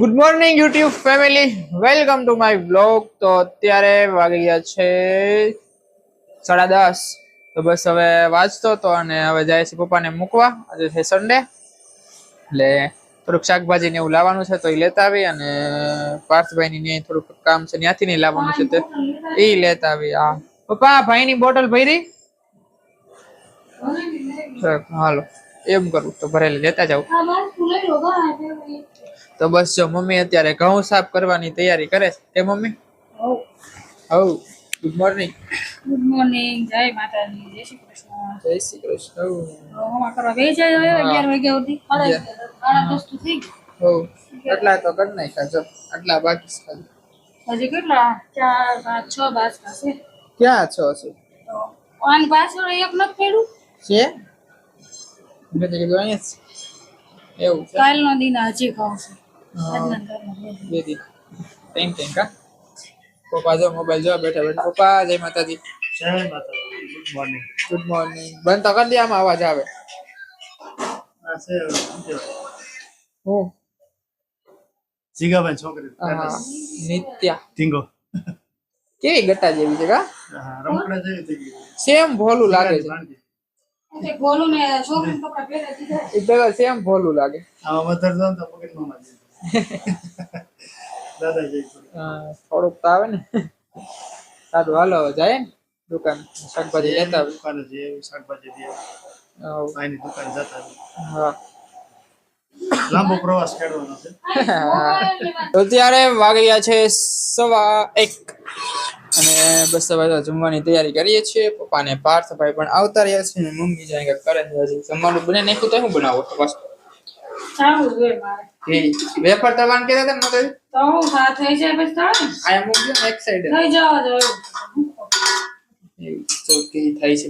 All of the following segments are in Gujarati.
Good morning YouTube family welcome to my blog તો અત્યારે વાગી ગયા છે સાડા દસ. તો બસ હવે વાંચતો હતો અને હવે જાય છે પપ્પાને મૂકવા. આજે છે સન્ડે એટલે થોડુંક શાકભાજી ને એવું લાવવાનું છે તો એ લેતા આવી અને પાર્થભાઈની ને થોડુંક કામ છે, ત્યાંથી નહીં લાવવાનું છે તે. એ લેતા આવી, હા. પપ્પા, ભાઈની બોટલ ભરી? હાલો. એમ કરું તો ભરેલી લેતા જાવ તો બસ જો મમ્મી અત્યારે ઘઉં સાફ કરવાની તૈયારી કરે છે. કે મમ્મી? હવ ગુડ મોર્નિંગ ગુડ મોર્નિંગ જય માતાજી. જય શ્રી કૃષ્ણ. જય શ્રી કૃષ્ણ. હોમા કરવા બે જાય હવે અગિયાર વાગ્યા સુધી. અગિયાર, સાડા દસ તો થઈ ગયું. હવ એટલા તો કરી નાખ્યા જો. આટલા બાકી છે હજી કેટલા? ચાર પાંચ છ બાસ થશે ક્યાં છો છે? આની પાછળ એક નથી પડ્યું? છે? મેં તો કીધું અહીંયા એવું કાલનો દિન હજી ખાવ છે. બે દી. ટાઈમ ટાઈમ કા પપ્પા જો મોબાઈલ જોવા બેઠા બેઠા. પપ્પા જય માતાજી. જય માતાજી. ગુડ મોર્નિંગ ગુડ મોર્નિંગ બંધ તો કરી દે આમાં અવાજ આવે? હું જીગાભાઈ છોકરી. નિત્યા. ઢીંગો કેવી ગટ્ટા જેવી છે કા? રમકડા જેવી થઈ ગઈ. સેમ ભોલું લાગે છે. તે ને પેલા સેમ ભોલું લાગે. આમાં વધારે તો પકડી મામા જેવી. દાદા થોડુંક તો આવે ને. સારું હાલો જાય ને દુકાન શાકભાજી લેતા દુકાને જઈએ શાકભાજી દુકાને જતા. હા. લાંબો પ્રવાસ ખેડવાનો છે. તો ત્યારે વાગ્યા છે સવા એક. અને બસ હવે જમવાની તૈયારી કરીએ છીએ. પપ્પા ને પાર્થભાઈ પણ આવતા રહ્યા છે અને મમ્મી જાય કરે છે હજી. જમવાનું બને નાખ્યું તો શું બનાવો? બસ ચાલુ જ હોય મારે વેફર તળવાનું કહેતા હતા તો હું સાત થઈ જાય પછી તળે આ મૂકજો એક સાઈડ થઈ જવા જો. તો કે થાય છે.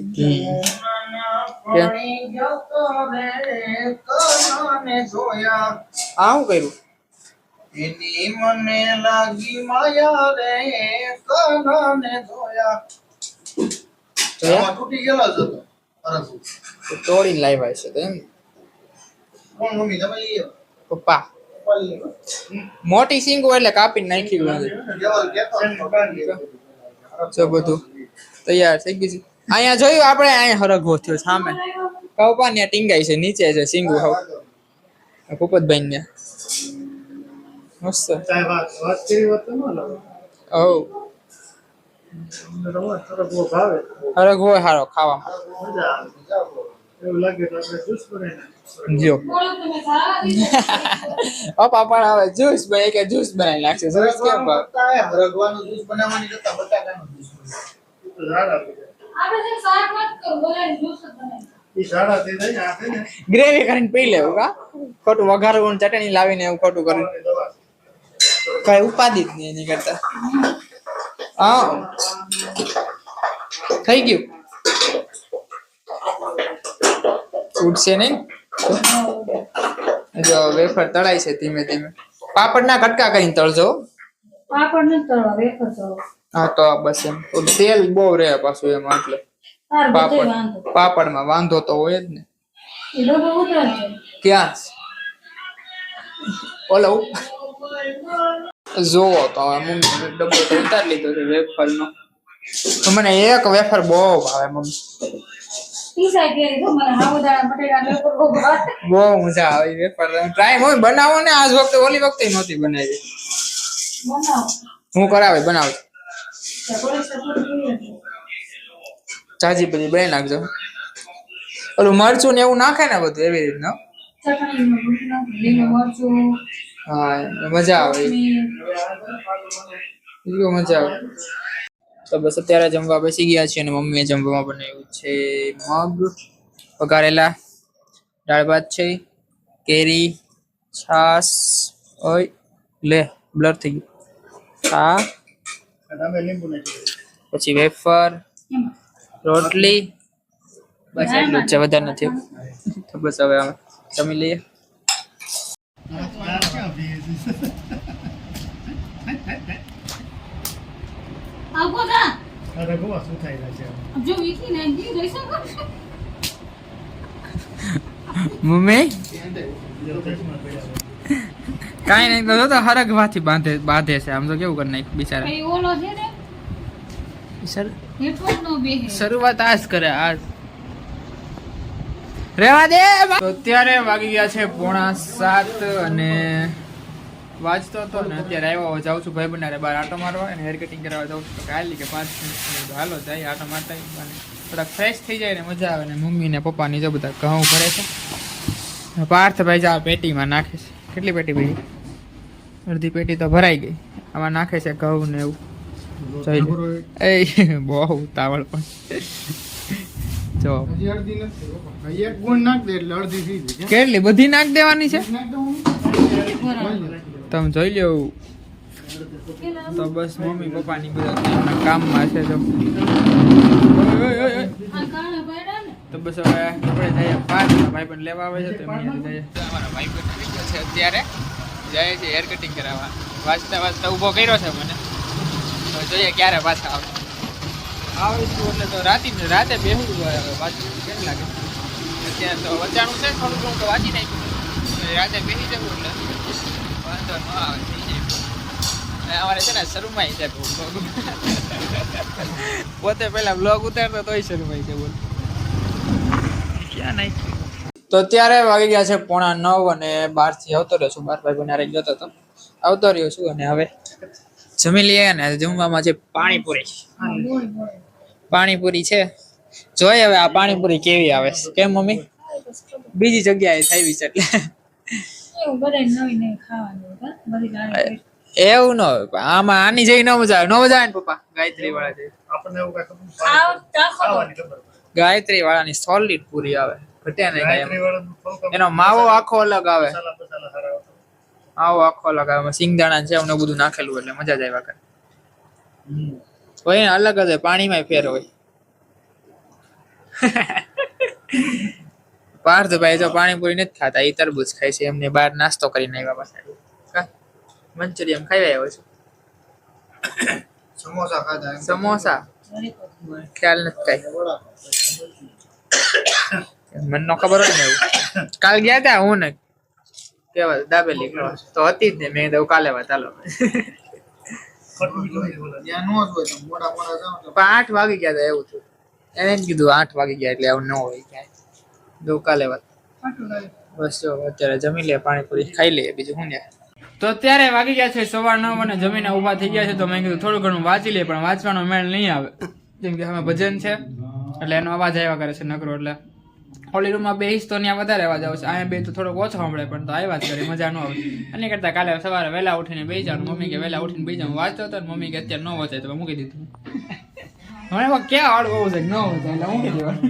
આ કર્યું? એની મને લાગી માયા રે કનાને ધોયા જોયા? તૂટી ગયેલો જ હતો. તોડીને લાવ્યા છે તો એમ. કોણ મમ્મી? તમે લઈ આવો. પપ્પા. મોટી સિંગો એટલે કાપીને નાખી. જો બધું તૈયાર થઈ ગયું છે. અહીંયા જોયું આપણે? અહીંયા હરગવો થયો સામે. કપા ને ટીંગાઈ છે નીચે છે સિંગુ હવે. ભૂપતભાઈ ને. મસ્ત. ઓ હરગવો સારો ખાવામાં. એવું લાગે તો આપણે જ્યુસ જો. પપ્પા પણ હવે જ્યુસ બને કે જ્યુસ બનાવી નાખશે. સરસ કેમ જ્યુસ બનાવવાની કરતા બટાકાનું જ્યુસ કરો બનાવી ગ્રેવી કરીને પી લેવું કા ખોટું વઘારવું ચટણી લાવીને એવું ખોટું કર્યું છે. કઈ ઉપાધિ જ નહીં એની કરતા. હા. થઈ ગયું. ઉડશે નહીં? જો વેફર તળાય છે ધીમે ધીમે. પાપડના કટકા કરીને તળજો. પાપડ નથી તળવા વેફર તળવા હા તો બસ એમ. તેલ બહુ રહે પાછું એમાં એટલે. પાપડ. પાપડમાં વાંધો તો હોય જ ને. ક્યાં ઓલો જોવો તો હવે મમ્મી ડબ્બો તો ઉતારી લીધો છે વેફરનો. નો મને એક વેફર બહુ ભાવે મમ્મી. બહુ મજા આવે ટ્રાય હોય બનાવો ને આજ વખતે ઓલી વખતે નહોતી બનાવી. હું કરાવે બનાવ ચાજી બધી બે નાખજો. ઓલું મરચું ને એવું નાખે ને બધું એવી રીતના? હા મજા આવે. મજા આવે. તો બસ અત્યારે જમવા બેસી ગયા છીએ અને મમ્મીએ જમવામાં બનાવ્યું છે, મગ વઘારેલા, દાળ ભાત છે, કેરી, છાસ, ઓય, લે બ્લર થઈ ગયું. હા. પછી વેફર, રોટલી, બસ એટલું છે, વધારે નથી તો બસ હવે જમી લઈએ આવો જા. અરે ગોવા શું જો ને જી જોઈ શકો મમ્મી. કાંઈ નહીં તો જો તો હરગવાથી બાંધે બાંધે છે. આમ તો કેવું કરી નાખ્યું બિચારા. ઓલો છે ને શર- નેટવર્ક નો બેહે શરૂઆત આ જ કરે આ. રેવા દે તો અત્યારે વાગી ગયા છે પોણા સાત અને વાંચતો હતો ને અત્યારે આવ્યો જાઉં છું ભાઈ બનારે બહાર આટો મારવા અને હેર કટિંગ કરવા જાઉં છું. તો કાલી કે પાંચ મિનિટ હાલો જાય આટો મારતા અને થોડાક ફ્રેશ થઈ જાય ને મજા આવે ને મમ્મી ને પપ્પા ની જો બધા ઘઉં ભરે છે. પાર્થ ભાઈ જા પેટીમાં નાખે છે. કેટલી પેટી ભાઈ અડધી પેટી તો ભરાઈ ગઈ. આમાં નાખે છે ઘઉં ને એવું. એ બહુ ઉતાવળ પણ. જો. કેટલી? બધી નાખ દેવાની છે? તમે જોઈ લો તો બસ મમ્મી પપ્પાની બધા કામમાં છે તો. બસ હવે લેવા આવે છે તો જઈએ. અમારા ભાઈ છે અત્યારે. જાય છે હેર કટિંગ કરાવવા. વાંચતા વાંચતા ઊભો કર્યો છે મને. તો જોઈએ ક્યારે પાછા આવે. આવીશું એટલે તો રાતે રાતે બેહું હવે. પાછું કેમ લાગે? અત્યારે તો વચાણું છે થોડું ઘણું તો વાંચી નાખ્યું. રાતે બેસી જવું એટલે. પોતે પેલા બ્લોગ ઉતારતો તોય શરૂમાં છે. બોલ ક્યાં નાખ્યું તો અત્યારે વાગી ગયા છે પોણા નવ અને બારથી આવતો રહ્યો છું. બાર ભાઈ બનારે જતો હતો આવતો રહ્યો છું અને હવે જમી લઈએ ને જમવામાં છે પાણીપુરી પાણીપુરી છે જોઈએ હવે આ પાણીપુરી કેવી આવે કેમ મમ્મી? બીજી જગ્યાએ થઈ છે એટલે એવું બધાય નવી નવી ખાવાનું હા બધી લારી એવું ન હોય પણ આમાં આની જેવી ન મજા આવે. ન મજા આવે ને પપ્પા? ગાયત્રી વાળા જેવી. આપણને એવું કાંઈ ખબર ખાવ ચાખો ખાવાની ખબર પડે. ગાયત્રી વાળાની સોલિડ પૂરી આવે. ઘટ્યા નહીં કાંઈ એમ. ગાયત્રીવાળાનું થોડુંક આમ એનો માવો આખો અલગ આવે. મસાલા બસાલા સારા આવતા. માવો આખો અલગ આવે. એમાં સિંગદાણા છે એવું બધું નાખેલું એટલે મજા જ આવ્યા કરે હમ. હોય ને અલગ જ હોય પાણીમાં ફેર હોય. પાર્થભાઈ તો પાણીપુરી નથી ખાતા એ તરબૂચ ખાય છે એમને બહાર નાસ્તો કરીને આવ્યા પાછા. મંચુરિયમ ખાઈ આવ્યો છું? સમોસા ખાધા સમોસા? ખ્યાલ નથી કઈ. મને નો ખબર હોય ને એવું. કાલ ગયા હતા હું ને? કેવા દાબેલી તો હતી જ ને મેં દઉં કાલે વાત હાલો. આઠ વાગી ગયા હતા એવું થયું. એને જ કીધું આઠ વાગી ગયા એટલે આવું ન હોય ક્યાંય. દઉં લેવા. બસ જો અત્યારે જમી લે પાણીપુરી ખાઈ લે બીજું શું તો અત્યારે વાગી ગયા છે સવાર નવ અને જમીને ઊભા થઈ ગયા છે તો મેં કીધું થોડું ઘણું વાંચી લે પણ વાંચવાનો મેળ નહીં આવે. જેમ કે અમે ભજન છે એટલે એનો અવાજ આવ્યા કરે છે નકરો એટલે હોલી રૂમમાં બેહીશ તો ત્યાં વધારે અવાજ આવશે. અહીંયા બે તો થોડોક ઓછો સાંભળે પણ તો આવ્યા જ કરે મજા ન આવે. અને કરતા કાલે સવારે વહેલા ઉઠીને બેસી જવાનું મમ્મી કે વહેલા ઉઠીને બેસી જાઉં. વાંચતો હતો મમ્મી કે અત્યારે ન વચાય તો મૂકી દીધું. હવે એમાં ક્યાં આડું હોવું છે? ન હોય એટલે મૂકી દેવાનું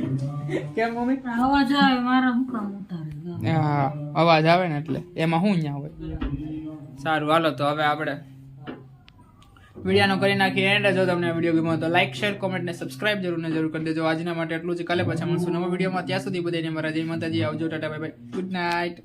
કેમ મમ્મી? અવાજ આવે મારા મુકામ ઉતારે હા અવાજ આવે ને એટલે. એમાં શું ન્યા હોય? સારું હાલો તો હવે આપણે વિડીયાનો કરી નાખીએ એન્ડ જો તમને વીડિયો ગમ્યો તો લાઈક શેર કોમેન્ટ ને સબસ્ક્રાઇબ જરૂર ને જરૂર કરી દેજો. આજના માટે એટલું જ. કાલે પાછા મળશું નવા વિડીયોમાં. ત્યાં સુધી બધાને મારા જય માતાજી. આવજો tata bye bye good night